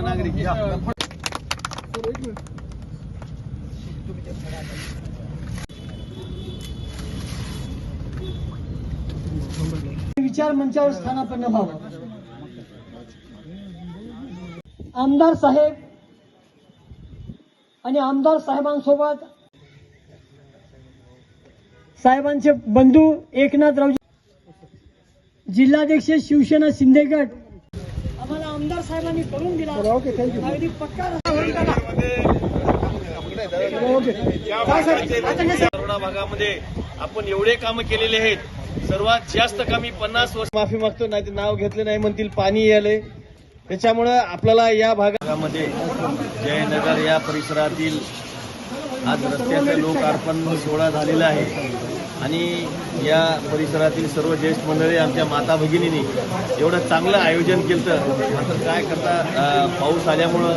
नागरिक विचार मंचावर स्थानापन्न व्हावं आमदार साहेब आणि आमदार साहेबांसोबत साहेबांचे बंधू एकनाथ रावजी जिल्हाध्यक्ष शिवसेना शिंदे गट. आम्हाला आमदार साहेबांनी करून दिला. ओके थँक्यू अगदी पक्का भागामध्ये आपण एवढे काम केलेले आहेत. सर्वात जास्त कमी पन्नास वर्ष माफी मागतो नाही ते नाव घेतले नाही म्हणतील पाणी यायलंय. त्याच्यामुळं आपल्याला या भागामध्ये जयनगर या परिसरातील आज रस्त्याचं लोकार्पण सोहळा झालेला आहे. आणि या परिसरातील सर्व ज्येष्ठ मंडळी आमच्या माता भगिनींनी एवढं चांगलं आयोजन केलं मात्र काय करता पाऊस आल्यामुळं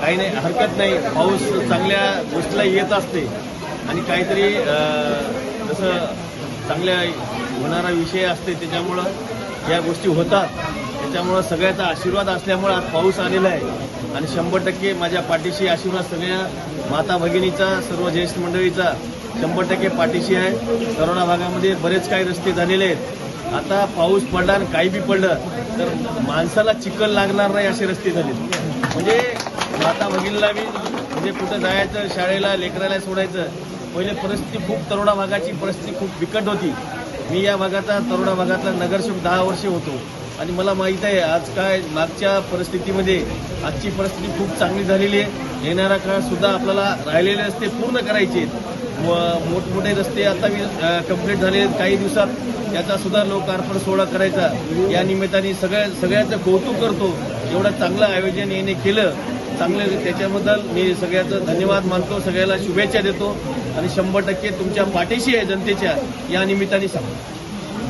काही नाही हरकत नाही. पाऊस चांगल्या गोष्टीला येत असते. आणि काहीतरी जसं चांगल्या होणारा विषय असते त्याच्यामुळं या गोष्टी होतात. त्याच्यामुळं सगळ्याचा आशीर्वाद असल्यामुळं आज पाऊस आलेला आहे. आणि शंभर टक्के माझ्या पाठीशी आशीर्वाद सगळ्या माता भगिनीचा सर्व ज्येष्ठ मंडळीचा. शंभर टक्के पाठीशी आहे. करोना भागामध्ये बरेच काही रस्ते झालेले आहेत. आता पाऊस पडला आणि काही बी पडलं तर माणसाला चिखल लागणार नाही असे रस्ते झाले. म्हणजे माता भगिनीला बी म्हणजे कुठं जायचं शाळेला लेकराला सोडायचं पहिले परिस्थिती खूप तरुणा भागाची परिस्थिती खूप बिकट होती. मी या भागाचा तरुणा भागातला नगरसेवक दहा वर्षे होतो. आणि मला माहीत आहे आज काय मागच्या परिस्थितीमध्ये आजची परिस्थिती खूप चांगली झालेली आहे. येणारा काळ सुद्धा आपल्याला राहिलेले रस्ते पूर्ण करायचे व मोठमोठे रस्ते आता कंप्लीट झाले आहेत काही दिवसात. याचासुद्धा लोकार्पण सोहळा करायचा. या निमित्ताने सगळ्या सगळ्याचं कौतुक करतो. एवढं चांगलं आयोजन याने केलं. चांगलं त्याच्याबद्दल मी सगळ्याचं धन्यवाद मानतो. सगळ्याला शुभेच्छा देतो. आणि शंभर टक्के तुमच्या पाठीशी आहे जनतेच्या. या निमित्ताने सांगतो.